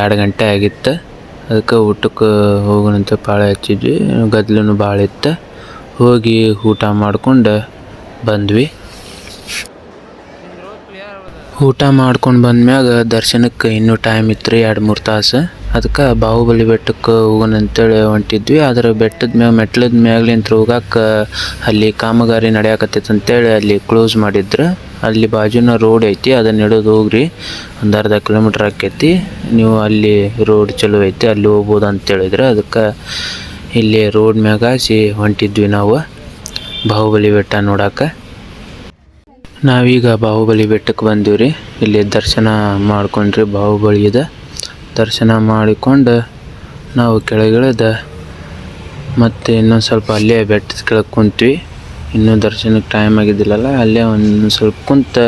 S1: ಎರಡು ಗಂಟೆ ಆಗಿತ್ತು. ಅದಕ್ಕೆ ಊಟಕ್ಕೆ ಹೋಗೋಣಂತ ಪಾಳೆ ಹಚ್ಚಿದ್ವಿ. ಗದ್ಲೂ ಭಾಳ ಇತ್ತು. ಹೋಗಿ ಊಟ ಮಾಡಿಕೊಂಡು ಬಂದ್ವಿ. ಊಟ ಮಾಡ್ಕೊಂಡು ಬಂದ್ಮ್ಯಾಗ ದರ್ಶನಕ್ಕೆ ಇನ್ನೂ ಟೈಮ್ ಇತ್ತು ರೀ ಎರಡು ಮೂರು ತಾಸು. ಅದಕ್ಕೆ ಬಾಹುಬಲಿ ಬೆಟ್ಟಕ್ಕೆ ಹೋಗೋಣ ಅಂತೇಳಿ ಹೊಂಟಿದ್ವಿ. ಆದ್ರೆ ಬೆಟ್ಟದ ಮ್ಯಾಗ ಮೆಟ್ಲದ ಮ್ಯಾಗ್ಲಿಂತ ಹೋಗಕ್ಕೆ ಅಲ್ಲಿ ಕಾಮಗಾರಿ ನಡೆಯಕತ್ತೈತೆ ಅಂತೇಳಿ ಅಲ್ಲಿ ಕ್ಲೋಸ್ ಮಾಡಿದ್ರು. ಅಲ್ಲಿ ಬಾಜುನ ರೋಡ್ ಐತಿ, ಅದನ್ನ ಹಿಡಿದು ಹೋಗ್ರಿ. ಒಂದು ಅರ್ಧ ಕಿಲೋಮೀಟ್ರ್ ಆಕೈತಿ. ನೀವು ಅಲ್ಲಿ ರೋಡ್ ಚಲೋ ಐತಿ, ಅಲ್ಲಿ ಹೋಗ್ಬೋದು ಅಂತೇಳಿದ್ರೆ. ಅದಕ್ಕೆ ಇಲ್ಲಿ ರೋಡ್ ಮ್ಯಾಗ ಹಾಸಿ ಹೊಂಟಿದ್ವಿ ನಾವು ಬಾಹುಬಲಿ ಬೆಟ್ಟ ನೋಡಕ್ಕೆ ನಾವೀಗ ಬಾಹುಬಲಿ ಬೆಟ್ಟಕ್ಕೆ ಬಂದೀವಿ ರೀ ಇಲ್ಲಿ ದರ್ಶನ ಮಾಡ್ಕೊಂಡ್ರಿ ಬಾಹುಬಲಿದ. ದರ್ಶನ ಮಾಡಿಕೊಂಡು ನಾವು ಕೆಳಗಿಳಿದ ಮತ್ತು ಇನ್ನೊಂದು ಸ್ವಲ್ಪ ಅಲ್ಲೇ ಬೆಟ್ಟದ ಕೆಳಗೆ ಕುಂತ್ವಿ. ಇನ್ನೂ ದರ್ಶನಕ್ಕೆ ಟೈಮ್ ಆಗಿದ್ದಿಲ್ಲಲ್ಲ, ಅಲ್ಲೇ ಒಂದು ಸ್ವಲ್ಪ ಕುಂತ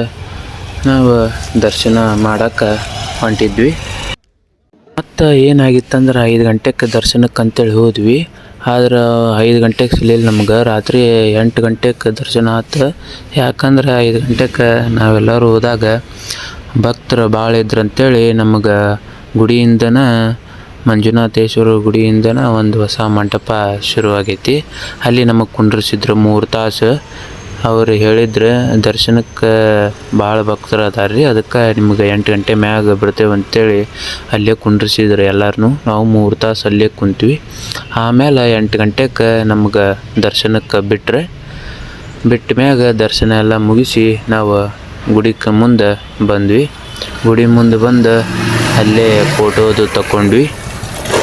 S1: ನಾವು ದರ್ಶನ ಮಾಡೋಕ್ಕೆ ಹೊಂಟಿದ್ವಿ. ಮತ್ತು ಏನಾಗಿತ್ತಂದ್ರೆ ಐದು ಗಂಟೆಗೆ ದರ್ಶನಕ್ಕೆ ಅಂತೇಳಿ ಹೋದ್ವಿ. ಆದ್ರೆ ಐದು ಗಂಟೆಗೆ ಸಿಲಿಲ್ಲ ನಮ್ಗೆ, ರಾತ್ರಿ ಎಂಟು ಗಂಟೆಗೆ ದರ್ಶನ ಆತು. ಯಾಕಂದ್ರೆ ಐದು ಗಂಟೆಗೆ ನಾವೆಲ್ಲರೂ ಹೋದಾಗ ಭಕ್ತರು ಭಾಳ ಇದ್ರಂತೇಳಿ ನಮಗೆ ಗುಡಿಯಿಂದನ ಮಂಜುನಾಥೇಶ್ವರ ಗುಡಿಯಿಂದನ ಒಂದು ಹೊಸ ಮಂಟಪ ಶುರುವಾಗೈತಿ. ಅಲ್ಲಿ ನಮಗೆ ಕುಂಡ್ರಿಸಿದ್ರು ಮೂರು ತಾಸು ಅವ್ರು ಹೇಳಿದ್ರೆ ದರ್ಶನಕ್ಕೆ ಭಾಳ ಭಕ್ತರು ಅದಾರ ರೀ ಅದಕ್ಕೆ ನಿಮ್ಗೆ ಎಂಟು ಗಂಟೆ ಮ್ಯಾಗ ಬಿಡ್ತೇವೆ ಅಂತೇಳಿ ಅಲ್ಲೇ ಕುಂಡ್ರಿಸಿದ್ರು ಎಲ್ಲರೂ ನಾವು ಮೂರು ತಾಸು ಅಲ್ಲೇ ಕುಂತ್ವಿ. ಆಮೇಲೆ ಎಂಟು ಗಂಟೆಗೆ ನಮ್ಗೆ ದರ್ಶನಕ್ಕೆ ಬಿಟ್ಟರೆ ಬಿಟ್ಟ ಮ್ಯಾಗ ದರ್ಶನ ಎಲ್ಲ ಮುಗಿಸಿ ನಾವು ಗುಡಿಗೆ ಮುಂದೆ ಬಂದ್ವಿ. ಗುಡಿ ಮುಂದೆ ಬಂದು ಅಲ್ಲೇ ಫೋಟೋದು ತಗೊಂಡ್ವಿ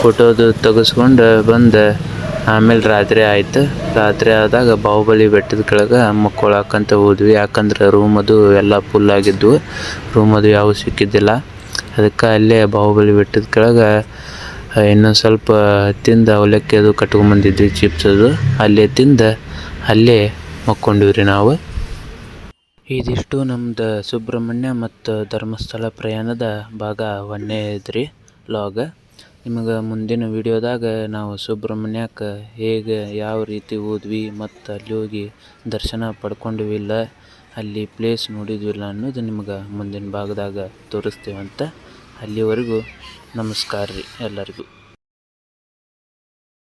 S1: ಫೋಟೋದು ತೆಗೆಸ್ಕೊಂಡು ಬಂದು, ಆಮೇಲೆ ರಾತ್ರಿ ಆಯ್ತು. ರಾತ್ರಿ ಆದಾಗ ಬಾಹುಬಲಿ ಬೆಟ್ಟದ ಕೆಳಗೆ ಮಕ್ಕೊಳಕಂತ ಹೋದ್ವಿ. ಯಾಕಂದ್ರೆ ರೂಮ್ ಅದು ಎಲ್ಲ ಫುಲ್ ಆಗಿದ್ವು. ರೂಮ್ ಅದು ಯಾವ ಸಿಕ್ಕಿದ್ದಿಲ್ಲ. ಅದಕ್ಕೆ ಅಲ್ಲೇ ಬಾಹುಬಲಿ ಬೆಟ್ಟದ ಕೆಳಗೆ ಇನ್ನೊಂದು ಸ್ವಲ್ಪ ತಿಂದು ಅವಲಕ್ಕಿ ಅದು ಕಟ್ಕೊಂಬಂದಿದ್ವಿ ಚಿಪ್ಸ್ ಅದು. ಅಲ್ಲೇ ತಿಂದು, ಅಲ್ಲೇ ಮಕ್ಕೊಂಡಿವ್ರಿ ನಾವು. ಇದಿಷ್ಟು ನಮ್ದು ಸುಬ್ರಹ್ಮಣ್ಯ ಮತ್ತು ಧರ್ಮಸ್ಥಳ ಪ್ರಯಾಣದ ಭಾಗ ಒಂದೇ ಇದ್ರಿ ಲಾಗ ನಿಮಗೆ ಮುಂದಿನ ವಿಡಿಯೋದಾಗ ನಾವು ಸುಬ್ರಹ್ಮಣ್ಯಕ್ಕೆ ಹೇಗೆ ಯಾವ ರೀತಿ ಹೋದ್ವಿ ಮತ್ತು ಅಲ್ಲಿ ಹೋಗಿ ದರ್ಶನ ಪಡ್ಕೊಂಡ್ವಿ ಇಲ್ಲ ಅಲ್ಲಿ ಪ್ಲೇಸ್ ನೋಡಿದ್ವಿಲ್ಲ ಅನ್ನೋದು ನಿಮ್ಗೆ ಮುಂದಿನ ಭಾಗದಾಗ ತೋರಿಸ್ತೇವಂತ. ಅಲ್ಲಿವರೆಗೂ ನಮಸ್ಕಾರ ರೀ ಎಲ್ಲರಿಗೂ.